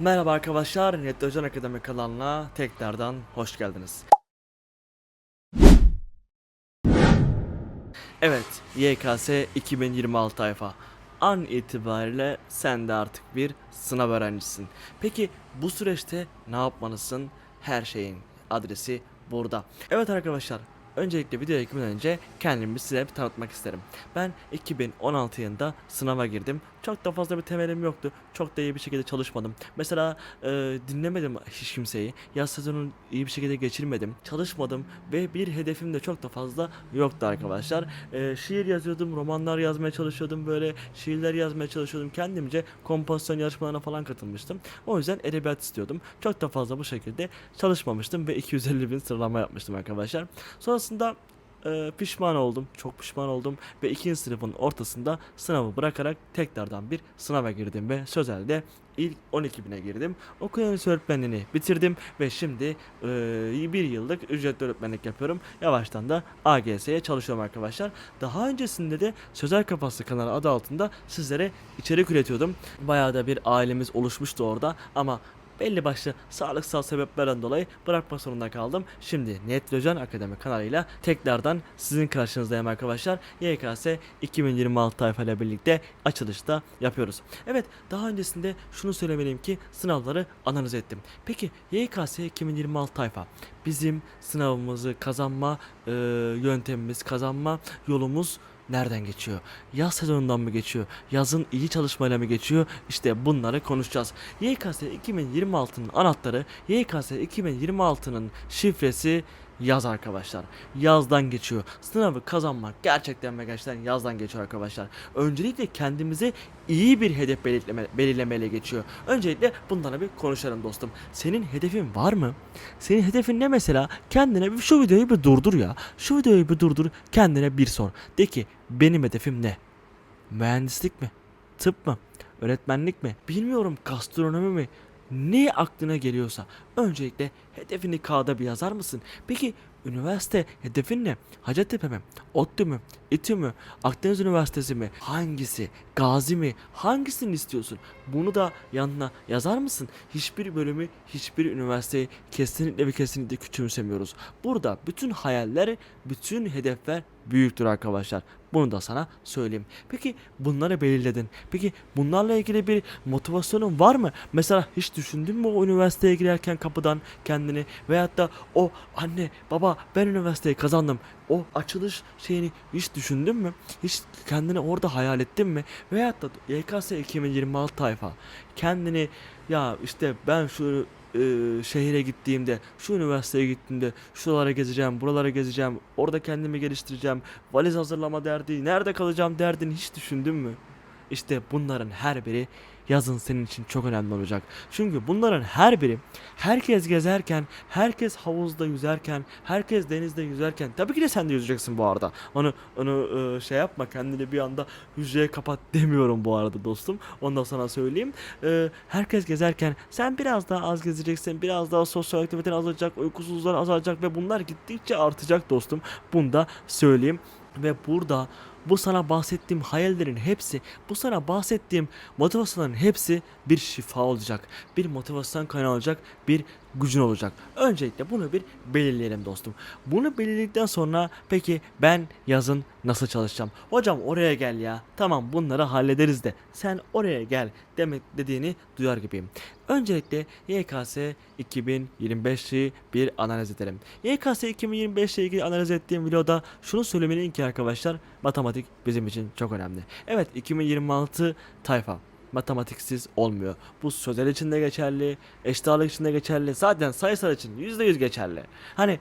Merhaba arkadaşlar, Net Özen Akademi kanalına tekrardan hoş geldiniz. Evet, YKS 2026 tayfa. An itibariyle sen de artık bir sınav öğrencisisin. Peki bu süreçte ne yapmalısın? Her şeyin adresi burada. Evet arkadaşlar, öncelikle videoya girmeden önce kendimi size bir tanıtmak isterim. Ben 2016 yılında sınava girdim. Çok da fazla bir temelim yoktu. Çok da iyi bir şekilde çalışmadım. Mesela e, dinlemedim hiç kimseyi. Yaz sezonunu iyi bir şekilde geçirmedim. Çalışmadım ve bir hedefim de çok da fazla yoktu arkadaşlar. E, şiir yazıyordum, romanlar yazmaya çalışıyordum. Böyle şiirler yazmaya çalışıyordum. Kendimce kompozisyon yarışmalarına falan katılmıştım. O yüzden edebiyat istiyordum. Çok da fazla bu şekilde çalışmamıştım ve 250 bin sıralama yapmıştım arkadaşlar. Sonrasında e, pişman oldum. Çok pişman oldum ve ikinci sınıfın ortasında sınavı bırakarak tekrardan bir sınava girdim ve sözelde ilk 12 bine girdim. Okul öncesi öğretmenliğini bitirdim ve şimdi e, bir yıllık ücretli öğretmenlik yapıyorum. Yavaştan da AGS'ye çalışıyorum arkadaşlar. Daha öncesinde de Sözel Kafası kanalı adı altında sizlere içerik üretiyordum. Bayağı da bir ailemiz oluşmuştu orada ama belli başlı sağlıksal sebeplerden dolayı bırakma zorunda kaldım. Şimdi Netlojan Akademi kanalıyla tekrardan sizin karşınızdayım arkadaşlar. YKS 2026 tayfa ile birlikte açılışta yapıyoruz. Evet daha öncesinde şunu söylemeliyim ki sınavları analiz ettim. Peki YKS 2026 tayfa bizim sınavımızı kazanma e, yöntemimiz kazanma yolumuz nereden geçiyor? Yaz sezonundan mı geçiyor? Yazın iyi çalışmayla mı geçiyor? İşte bunları konuşacağız. YKS 2026'nın anahtarı, YKS 2026'nın şifresi yaz arkadaşlar. Yazdan geçiyor. Sınavı kazanmak gerçekten ve gerçekten yazdan geçiyor arkadaşlar. Öncelikle kendimize iyi bir hedef belirleme, belirlemeyle geçiyor. Öncelikle bunlara bir konuşalım dostum. Senin hedefin var mı? Senin hedefin ne mesela? Kendine bir şu videoyu bir durdur ya. Şu videoyu bir durdur. Kendine bir sor. De ki benim hedefim ne? Mühendislik mi? Tıp mı? Öğretmenlik mi? Bilmiyorum gastronomi mi? Ne aklına geliyorsa öncelikle hedefini kağıda bir yazar mısın? Peki üniversite hedefin ne? Hacettepe mi? ODTÜ mü? İTÜ mü? Akdeniz Üniversitesi mi? Hangisi? Gazi mi? Hangisini istiyorsun? Bunu da yanına yazar mısın? Hiçbir bölümü, hiçbir üniversiteyi kesinlikle ve kesinlikle küçümsemiyoruz. Burada bütün hayaller, bütün hedefler büyüktür arkadaşlar. Bunu da sana söyleyeyim. Peki bunları belirledin. Peki bunlarla ilgili bir motivasyonun var mı? Mesela hiç düşündün mü o üniversiteye girerken kapıdan kendini veyahut da o anne baba ben üniversiteyi kazandım. O açılış şeyini hiç düşündün mü? Hiç kendini orada hayal ettin mi? Veyahut da YKS 2026 tayfa kendini ya işte ben şu e, şehire gittiğimde, şu üniversiteye gittiğimde şuralara gezeceğim, buralara gezeceğim, orada kendimi geliştireceğim, valiz hazırlama derdi, nerede kalacağım derdini hiç düşündün mü? İşte bunların her biri yazın senin için çok önemli olacak. Çünkü bunların her biri herkes gezerken, herkes havuzda yüzerken, herkes denizde yüzerken tabii ki de sen de yüzeceksin bu arada. Onu onu e, şey yapma kendini bir anda hücreye kapat demiyorum bu arada dostum. Onu da sana söyleyeyim. E, herkes gezerken sen biraz daha az gezeceksin. Biraz daha sosyal aktiviten azalacak, uykusuzluğun azalacak ve bunlar gittikçe artacak dostum. Bunu da söyleyeyim. Ve burada bu sana bahsettiğim hayallerin hepsi, bu sana bahsettiğim motivasyonların hepsi bir şifa olacak. Bir motivasyon kaynağı olacak, bir gücün olacak. Öncelikle bunu bir belirleyelim dostum. Bunu belirledikten sonra peki ben yazın nasıl çalışacağım? Hocam oraya gel ya. Tamam bunları hallederiz de sen oraya gel demek dediğini duyar gibiyim. Öncelikle YKS 2025'i bir analiz edelim. YKS 2025 ile ilgili analiz ettiğim videoda şunu söylemeliyim ki arkadaşlar matematik bizim için çok önemli. Evet 2026 tayfa matematiksiz olmuyor. Bu sözel için de geçerli, eşit ağırlık için de geçerli, zaten sayısal için %100 geçerli. Hani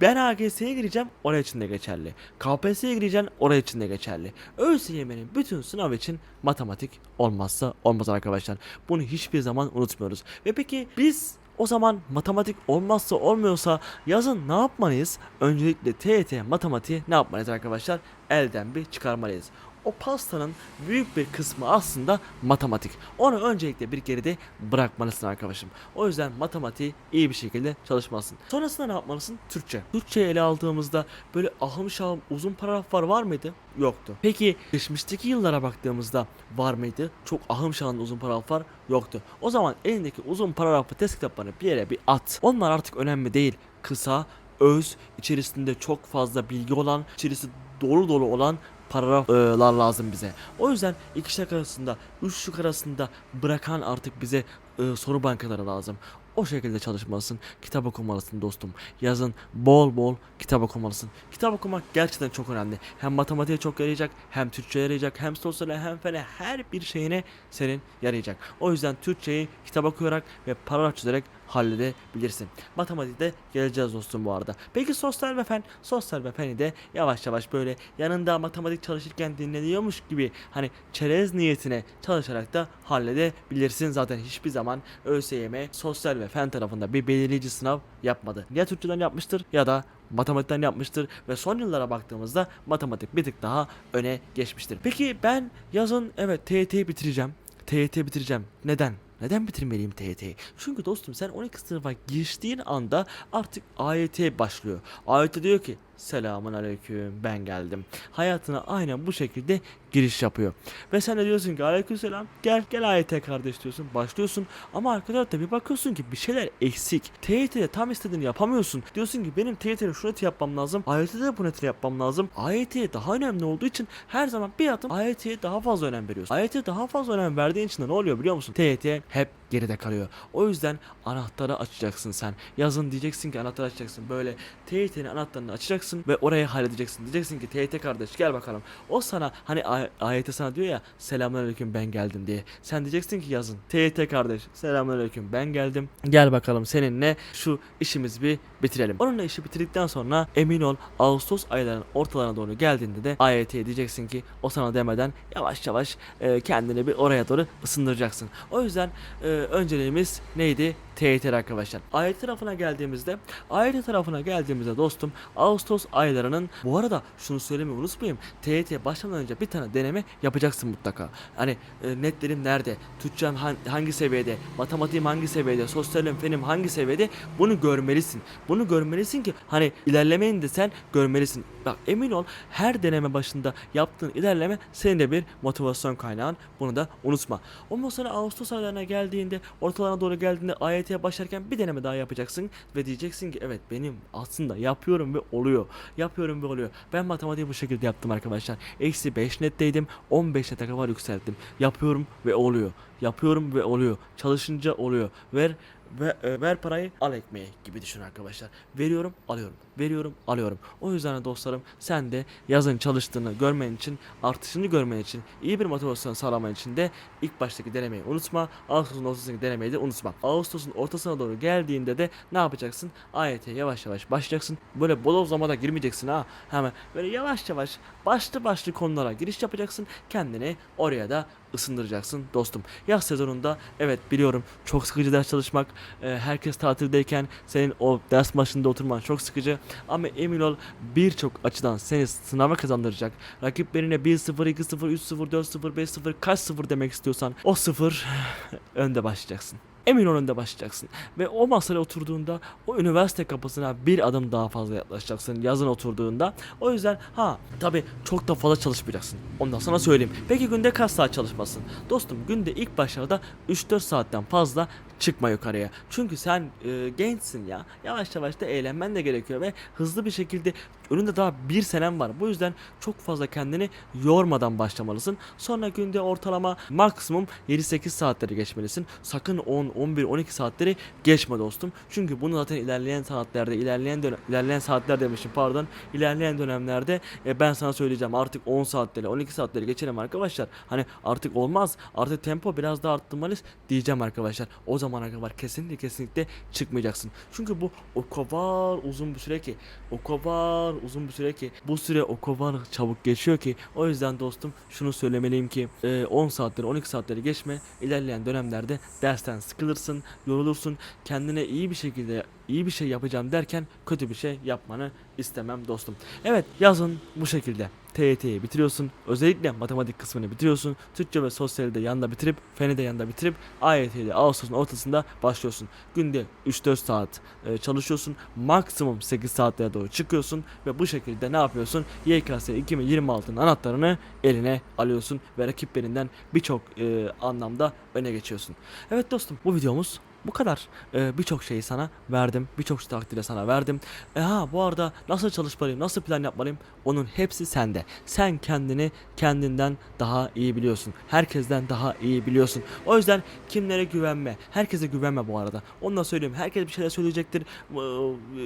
ben AGS'ye gireceğim, oraya için de geçerli. KPSS'ye gireceğim, oraya için de geçerli. ÖSYM'nin bütün sınav için matematik olmazsa olmaz arkadaşlar. Bunu hiçbir zaman unutmuyoruz. Ve peki biz o zaman matematik olmazsa olmuyorsa yazın ne yapmalıyız? Öncelikle TYT matematiği ne yapmalıyız arkadaşlar? Elden bir çıkarmalıyız. O pastanın büyük bir kısmı aslında matematik. Onu öncelikle bir geride bırakmalısın arkadaşım. O yüzden matematiği iyi bir şekilde çalışmalısın. Sonrasında ne yapmalısın? Türkçe. Türkçeyi ele aldığımızda böyle ahım şahım uzun paragraflar var mıydı? Yoktu. Peki geçmişteki yıllara baktığımızda var mıydı? Çok ahım şahım uzun paragraflar yoktu. O zaman elindeki uzun paragraflı test kitaplarını bir yere bir at. Onlar artık önemli değil. Kısa, öz, içerisinde çok fazla bilgi olan, içerisi dolu dolu olan paragraflar lazım bize. O yüzden iki şık arasında, üç şık arasında bırakan artık bize e, soru bankaları lazım. O şekilde çalışmalısın. Kitap okumalısın dostum. Yazın bol bol kitap okumalısın. Kitap okumak gerçekten çok önemli. Hem matematiğe çok yarayacak, hem Türkçe yarayacak, hem sosyale hem fene her bir şeyine senin yarayacak. O yüzden Türkçeyi kitap okuyarak ve paragraf çizerek halledebilirsin. Matematikte geleceğiz dostum bu arada. Peki sosyal ve fen? Sosyal ve feni de yavaş yavaş böyle yanında matematik çalışırken dinleniyormuş gibi hani çerez niyetine çalışarak da halledebilirsin. Zaten hiçbir zaman ÖSYM sosyal ve fen tarafında bir belirleyici sınav yapmadı. Ya Türkçeden yapmıştır ya da matematikten yapmıştır ve son yıllara baktığımızda matematik bir tık daha öne geçmiştir. Peki ben yazın evet TYT'yi bitireceğim. TYT bitireceğim. Neden? Neden bitirmeliyim TYT'yi? Çünkü dostum sen 12 sınıfa geçtiğin anda artık AYT başlıyor. AYT diyor ki selamun aleyküm ben geldim. Hayatına aynen bu şekilde giriş yapıyor. Ve sen de diyorsun ki aleyküm selam gel gel AYT kardeş diyorsun. Başlıyorsun ama arka tarafta bir bakıyorsun ki bir şeyler eksik. TYT'de tam istediğini yapamıyorsun. Diyorsun ki benim TYT'de şu neti yapmam lazım. AYT'de de bu neti yapmam lazım. AYT'ye daha önemli olduğu için her zaman bir adım AYT'ye daha fazla önem veriyorsun. AYT'ye daha fazla önem verdiğin için de ne oluyor biliyor musun? TYT hep geride kalıyor. O yüzden anahtarı açacaksın sen. Yazın diyeceksin ki anahtarı açacaksın. Böyle TYT'nin anahtarını açacaksın ve orayı halledeceksin. Diyeceksin ki TYT kardeş gel bakalım. O sana hani A- AYT sana diyor ya selamünaleyküm ben geldim diye. Sen diyeceksin ki yazın TYT kardeş selamünaleyküm ben geldim. Gel bakalım seninle şu işimizi bir bitirelim. Onunla işi bitirdikten sonra emin ol Ağustos aylarının ortalarına doğru geldiğinde de AYT'ye diyeceksin ki o sana demeden yavaş yavaş e, kendini bir oraya doğru ısındıracaksın. O yüzden e, önceliğimiz neydi? TYT arkadaşlar. AYT tarafına geldiğimizde AYT tarafına geldiğimizde dostum Ağustos aylarının bu arada şunu söylemeyi unutmayayım. TYT başlamadan önce bir tane deneme yapacaksın mutlaka. Hani e, netlerim nerede? Türkçem han- hangi seviyede? Matematiğim hangi seviyede? Sosyalim fenim hangi seviyede? Bunu görmelisin. Bunu görmelisin ki hani ilerlemeyin de sen görmelisin. Bak emin ol her deneme başında yaptığın ilerleme senin de bir motivasyon kaynağın. Bunu da unutma. Ondan sonra Ağustos aylarına geldiğinde ortalarına doğru geldiğinde AYT'ye başlarken bir deneme daha yapacaksın ve diyeceksin ki evet benim aslında yapıyorum ve oluyor. Yapıyorum ve oluyor. Ben matematiği bu şekilde yaptım arkadaşlar. Eksi 5 netteydim. 15 nete kadar yükselttim. Yapıyorum ve oluyor. Yapıyorum ve oluyor. Çalışınca oluyor. Ver ve e, ver parayı al ekmeği gibi düşün arkadaşlar. Veriyorum alıyorum. Veriyorum alıyorum. O yüzden de dostlarım sen de yazın çalıştığını görmen için artışını görmen için iyi bir motivasyon sağlaman için de ilk baştaki denemeyi unutma. Ağustos'un ortasındaki denemeyi de unutma. Ağustos'un ortasına doğru geldiğinde de ne yapacaksın? AYT'ye yavaş yavaş başlayacaksın. Böyle bodozlamada girmeyeceksin ha. Hemen böyle yavaş yavaş başlı başlı konulara giriş yapacaksın. Kendini oraya da ısındıracaksın dostum. Yaz sezonunda evet biliyorum çok sıkıcı ders çalışmak. e, herkes tatildeyken senin o ders başında oturman çok sıkıcı. Ama emin ol birçok açıdan seni sınava kazandıracak. Rakiplerine 1-0, 2-0, 3-0, 4-0, 5-0 kaç sıfır demek istiyorsan o sıfır önde başlayacaksın. Emin ol önde başlayacaksın. Ve o masaya oturduğunda o üniversite kapısına bir adım daha fazla yaklaşacaksın yazın oturduğunda. O yüzden ha tabi çok da fazla çalışmayacaksın. Ondan sana söyleyeyim. Peki günde kaç saat çalışmasın? Dostum günde ilk başlarda 3-4 saatten fazla çıkma yukarıya. Çünkü sen e, gençsin ya. Yavaş yavaş da eğlenmen de gerekiyor ve hızlı bir şekilde önünde daha bir senem var. Bu yüzden çok fazla kendini yormadan başlamalısın. Sonra günde ortalama maksimum 7-8 saatleri geçmelisin. Sakın 10, 11, 12 saatleri geçme dostum. Çünkü bunu zaten ilerleyen saatlerde, ilerleyen dönem, ilerleyen saatler demişim pardon. İlerleyen dönemlerde e, ben sana söyleyeceğim artık 10 saatleri, 12 saatleri geçelim arkadaşlar. Hani artık olmaz. Artık tempo biraz daha arttırmalıyız diyeceğim arkadaşlar. O zamana kadar kesinlikle kesinlikle çıkmayacaksın. Çünkü bu o kadar uzun bir süre ki, o kadar uzun bir süre ki, bu süre o kadar çabuk geçiyor ki. O yüzden dostum şunu söylemeliyim ki e, 10 saatleri 12 saatleri geçme. İlerleyen dönemlerde dersten sıkılırsın, yorulursun. Kendine iyi bir şekilde iyi bir şey yapacağım derken kötü bir şey yapmanı istemem dostum. Evet yazın bu şekilde. TYT'yi bitiriyorsun. Özellikle matematik kısmını bitiriyorsun. Türkçe ve sosyali de yanında bitirip, feni de yanında bitirip AYT'yi de Ağustos'un ortasında başlıyorsun. Günde 3-4 saat e, çalışıyorsun. Maksimum 8 saatlere doğru çıkıyorsun ve bu şekilde ne yapıyorsun? YKS 2026'nın anahtarını eline alıyorsun ve rakiplerinden birçok e, anlamda öne geçiyorsun. Evet dostum bu videomuz bu kadar. Ee, birçok şeyi sana verdim. Birçok takdiri sana verdim. E ha bu arada nasıl çalışmalıyım, nasıl plan yapmalıyım? Onun hepsi sende. Sen kendini kendinden daha iyi biliyorsun. Herkesten daha iyi biliyorsun. O yüzden kimlere güvenme. Herkese güvenme bu arada. Onu da söyleyeyim. Herkes bir şeyler söyleyecektir.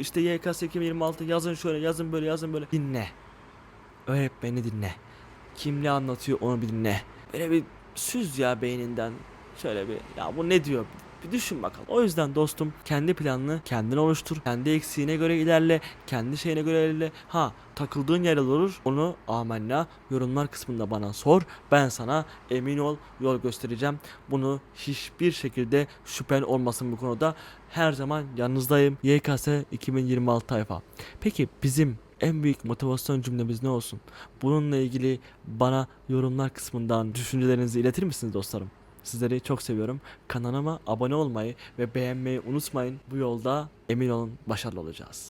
İşte YKS 2026 yazın şöyle, yazın böyle, yazın böyle. Dinle. Öğretmeni dinle. Kim anlatıyor onu bir dinle. Böyle bir süz ya beyninden. Şöyle bir ya bu ne diyor? Bir düşün bakalım. O yüzden dostum kendi planını kendin oluştur. Kendi eksiğine göre ilerle. Kendi şeyine göre ilerle. Ha takıldığın yer olur. Onu amenna yorumlar kısmında bana sor. Ben sana emin ol yol göstereceğim. Bunu hiçbir şekilde şüphen olmasın bu konuda. Her zaman yanınızdayım. YKS 2026 tayfa. Peki bizim en büyük motivasyon cümlemiz ne olsun? Bununla ilgili bana yorumlar kısmından düşüncelerinizi iletir misiniz dostlarım? Sizleri çok seviyorum. Kanalıma abone olmayı ve beğenmeyi unutmayın. Bu yolda emin olun başarılı olacağız.